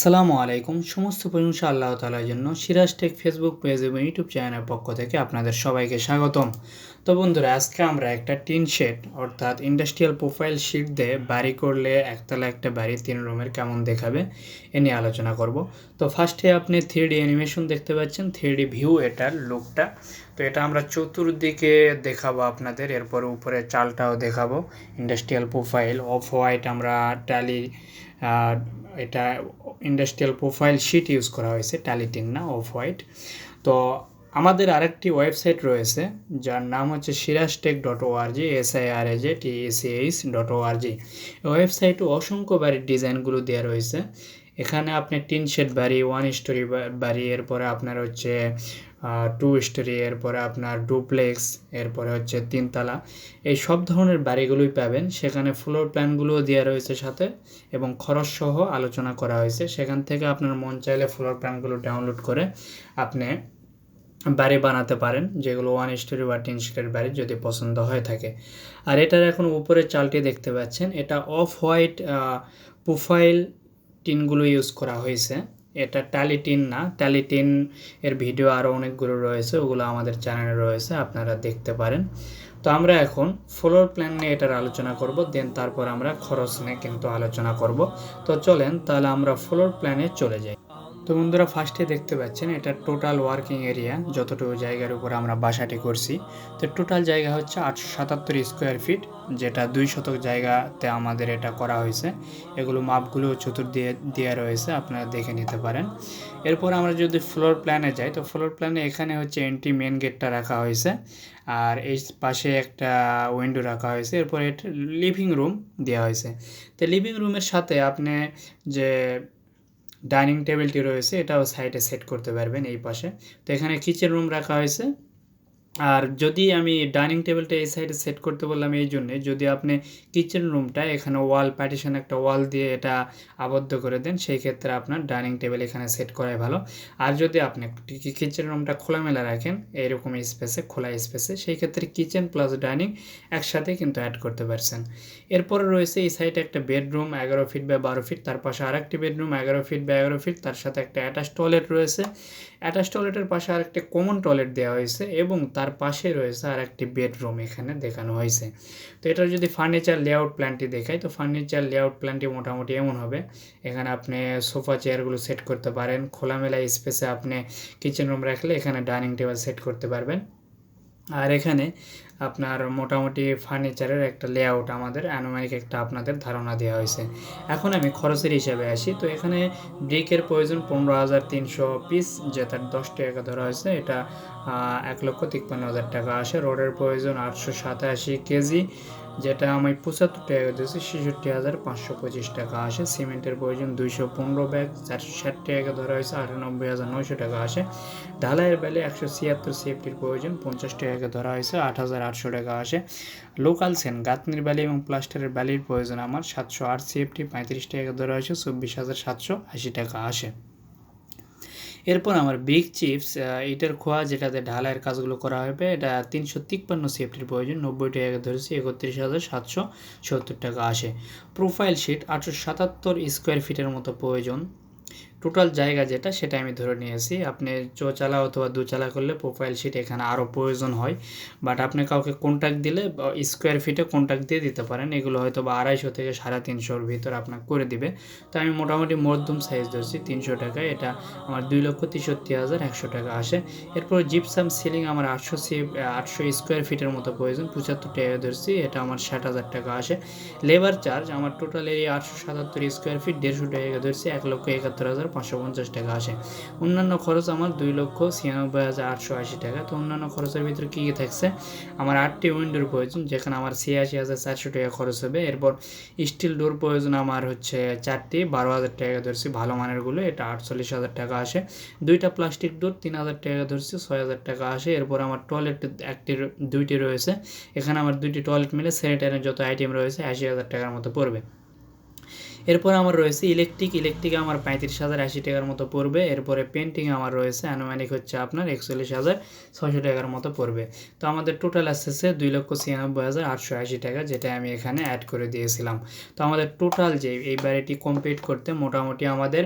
আসসালামু আলাইকুম। সমস্ত প্রশংসা আল্লাহ তালার জন্য সিরাজ টেক ফেসবুক পেজ এবং ইউটিউব চ্যানেলের পক্ষ থেকে আপনাদের সবাইকে স্বাগতম। তো বন্ধুরা, আজকে আমরা একটা টিন শেড, অর্থাৎ ইন্ডাস্ট্রিয়াল প্রোফাইল শিট দিয়ে বাড়ি করলে একতলা একটা বাড়ি তিন রুমের কেমন দেখাবে এ নিয়ে আলোচনা করব। তো ফার্স্টে আপনি থ্রি ডি অ্যানিমেশন দেখতে পাচ্ছেন থ্রি ডি ভিউ এটার লুকটা তো এটা আমরা চতুর্দিকে দেখাবো আপনাদের, এরপর উপরে চালটাও দেখাবো। ইন্ডাস্ট্রিয়াল প্রোফাইল অফ হোয়াইট আমরা ট্যালি এটা ইন্ডাস্ট্রিয়াল প্রোফাইল শিট ইউজ করা হয়েছে ট্যালিটিন না অফ হোয়াইট তো আমাদের আরেকটি ওয়েবসাইট রয়েছে, যার নাম হচ্ছে Siraj tech dot ORG S I R A J T S dot ORG ওয়েবসাইটে অসংখ্য বাড়ির ডিজাইনগুলো দেওয়া রয়েছে। এখানে আপনি টিন শেড বাড়ি ওয়ান স্টোরি বাড়ি, এরপরে আপনার হচ্ছে টু স্টোরি এরপরে আপনার ডুপ্লেক্স এরপরে হচ্ছে তিনতলা, এই সব ধরনের বাড়িগুলোই পাবেন। সেখানে ফ্লোর প্ল্যানগুলোও দেওয়া রয়েছে সাথে এবং খরচ সহ আলোচনা করা হয়েছে। সেখান থেকে আপনার মন চাইলে ফ্লোর প্ল্যানগুলো ডাউনলোড করে আপনি বাড়ি বানাতে পারেন, যেগুলো ওয়ান স্টোরি বা টিন স্টোরি বাড়ি যদি পছন্দ হয়ে থাকে। আর এটার এখন উপরে চালটি দেখতে পাচ্ছেন। এটা অফ হোয়াইট প্রোফাইল টিনগুলো ইউজ করা হয়েছে। এটা ট্যালিটিন না। ট্যালিটিন এর ভিডিও আরও অনেকগুলো রয়েছে, ওগুলো আমাদের চ্যানেলে রয়েছে, আপনারা দেখতে পারেন। তো আমরা এখন ফ্লোর প্ল্যান নিয়ে এটার আলোচনা করব দেন তারপর আমরা খরচ নিয়ে কিন্তু আলোচনা করব। তো চলেন, তাহলে আমরা ফ্লোর প্ল্যানে চলে যাই। তো বন্ধুরা ফার্স্টে দেখতে পাচ্ছেন, এটা টোটাল ওয়ার্কিং এরিয়া যতটুকু জায়গার উপর আমরা বাসাটি করছি। তো টোটাল জায়গা হচ্ছে আটশো সাতাত্তর স্কোয়ার ফিট যেটা দুই শতক জায়গাতে আমাদের এটা করা হয়েছে। এগুলো মাপগুলো চতুর দিয়ে দেওয়া রয়েছে, আপনারা দেখে নিতে পারেন। এরপর আমরা যদি ফ্লোর প্ল্যানে যাই, তো ফ্লোর প্ল্যানে এখানে হচ্ছে এন্ট্রি মেন গেটটা রাখা হয়েছে, আর এই পাশে একটা উইন্ডো রাখা হয়েছে। এরপর এটা লিভিং রুম দেওয়া হয়েছে। তো লিভিং রুমের সাথে আপনি যে ডাইনিং টেবিলটি রয়েছে, এটাও সাইডে সেট করতে পারবেন এই পাশে। তো এখানে কিচেন রুম রাখা হয়েছে। আর যদি আমি ডাইনিং টেবিলটা এই সাইডে সেট করতে বললাম এই জন্যে, যদি আপনি কিচেন রুমটা এখানে ওয়াল পার্টিশন একটা ওয়াল দিয়ে এটা আবদ্ধ করে দেন, সেই ক্ষেত্রে আপনার ডাইনিং টেবিল এখানে সেট করাই ভালো। আর যদি আপনি কিচেন রুমটা খোলামেলা রাখেন এইরকম স্পেসে, খোলা স্পেসে, সেই ক্ষেত্রে কিচেন প্লাস ডাইনিং একসাথে কিন্তু অ্যাড করতে পারছেন। এরপরে রয়েছে এই সাইডে একটা বেডরুম, এগারো ফিট বা বারো ফিট, তার পাশে আরেকটি বেডরুম, এগারো ফিট বা এগারো ফিট, তার সাথে একটা অ্যাটাচ টয়লেট রয়েছে। অ্যাটাচ টয়লেটের পাশে আরেকটি কমন টয়লেট দেওয়া হয়েছে এবং তার পাশে রয়েছে আর একটি বেডরুম এখানে দেখানো হয়েছে। তো এটার যদি ফার্নিচার লেআউট প্ল্যানটি দেখাই, তো ফার্নিচার লেআউট প্ল্যানটি মোটামুটি এমন হবে। এখানে আপনি সোফা চেয়ারগুলো সেট করতে পারেন। খোলামেলা স্পেসে আপনি কিচেন রুম রাখলে এখানে ডাইনিং টেবিল সেট করতে পারবেন। আর এখানে আপনার মোটামুটি ফার্নিচারের একটা লেআউট আমাদের আনুমানিক একটা আপনাদের ধারণা দেওয়া হয়েছে। এখন আমি খরচের হিসাবে আসি, তো এখানে ব্রিকের প্রয়োজন পনেরো হাজার তিনশো পিস যেটা দশ টাকা ধরা হয়েছে, এটা এক লক্ষ তিপ্পান্ন হাজার টাকা আসে। রোডের প্রয়োজন আটশো সাতাশি কেজি যেটা আমি পঁচাত্তর টাকা দিয়েছি, ছেষট্টি হাজার পাঁচশো পঁচিশ টাকা আসে। সিমেন্টের প্রয়োজন দুইশো পনেরো ব্যাগ, চারশো ষাট টাকা ধরা হয়েছে, আটানব্বই হাজার নয়শো টাকা আসে। ঢালাইয়ের বেলে একশো ছিয়াত্তর সিএফটির প্রয়োজন, পঞ্চাশ টাকা ধরা হয়েছে, আট হাজার আটশো টাকা আসে। লোকাল সেন গাতনির বালি এবং প্লাস্টারের বালির প্রয়োজন আমার, সাতশো আট সিএফটি পঁয়ত্রিশ টাকা ধরা হয়েছে, চব্বিশ হাজার সাতশো আশি টাকা আসে। এরপর আমার ব্রিক চিপস এটার খোয়া যেটাতে ঢালাইয়ের কাজগুলো করা হবে, এটা তিনশো তিপ্পান্ন সেফটির প্রয়োজন, নব্বই টাকা ধরেছি, একত্রিশ হাজার সাতশো সত্তর টাকা আসে। প্রোফাইল শিট আটশো সাতাত্তর স্কোয়ার ফিটের মতো প্রয়োজন। টোটাল জায়গা যেটা, সেটা আমি ধরে নিয়েছি। আপনি চৌচালা অথবা দুচালা করলে প্রোফাইল শিট এখানে আরও প্রয়োজন হয়। বাট আপনি কাউকে কন্ট্যাক্ট দিলে স্কোয়ার ফিটে কন্ট্যাক্ট দিয়ে দিতে পারেন। এগুলো হয়তো বা আড়াইশো থেকে সাড়ে তিনশোর ভিতর আপনাকে করে দিবে। তো আমি মোটামুটি মধ্যম সাইজ ধরছি, তিনশো টাকা। এটা আমার দুই লক্ষ তেষট্টি হাজার একশো টাকা আসে। এরপর জিপসাম সিলিং আমার আটশো সি, আটশো স্কোয়ার ফিটের মতো প্রয়োজন। পঁচাত্তর টাকা ধরছি। এটা আমার ষাট হাজার টাকা আসে। লেবার চার্জ আমার টোটাল এরিয়া আটশো সাতাত্তর স্কোয়ার ফিট দেড়শো টাকা ধরছি। এক লক্ষ একাত্তর হাজার পাঁচশো পঞ্চাশ টাকা আসে। অন্যান্য খরচ আমার দুই লক্ষ ছিয়ানব্বই হাজার আটশো আশি টাকা। তো অন্যান্য খরচের ভিতরে কী কী থাকছে? আমার আটটি উইন্ডোর প্রয়োজন, যেখানে আমার ছিয়াশি হাজার চারশো টাকা খরচ হবে। এরপর স্টিল ডোর প্রয়োজন আমার হচ্ছে চারটি, বারো হাজার টাকা ধরছি। ভালো মানেরগুলো এটা আটচল্লিশ হাজার টাকা আসে। দুইটা প্লাস্টিক ডোর, তিন হাজার টাকা ধরছি, ছয় হাজার টাকা আসে। এরপর আমার টয়লেট একটি, দুইটি রয়েছে। এখানে আমার দুইটি টয়লেট মিলে স্যানিটারির যত আইটেম রয়েছে, আশি হাজার টাকার মতো পড়বে। এরপর আমার রয়েছে ইলেকট্রিক ইলেকট্রিক আমার পঁয়ত্রিশ হাজার আশি টাকার মতো পড়বে। এরপরে পেন্টিং আমার রয়েছে আনুমানিক হচ্ছে আপনার একচল্লিশ হাজার ছশো টাকার মতো পড়বে। তো আমাদের টোটাল আসতেছে দুই লক্ষ ছিয়ানব্বই হাজার আটশো আশি টাকা, যেটা আমি এখানে অ্যাড করে দিয়েছিলাম। তো আমাদের টোটাল যে এই বাড়িটি কমপ্লিট করতে মোটামুটি আমাদের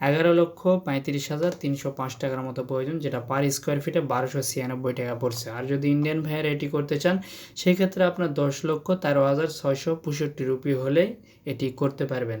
এগারো লক্ষ পঁয়ত্রিশ হাজার তিনশো পাঁচ টাকার মতো প্রয়োজন, যেটা পার স্কোয়ার ফিটে বারোশো ছিয়ানব্বই টাকা পড়ছে। আর যদি ইন্ডিয়ান ভাইয়ের এটি করতে চান, সেক্ষেত্রে আপনার দশ লক্ষ তেরো হাজার ছয়শো পঁয়ষট্টি রুপি হলে এটি করতে পারবেন।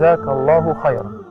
جزاك الله خيرا.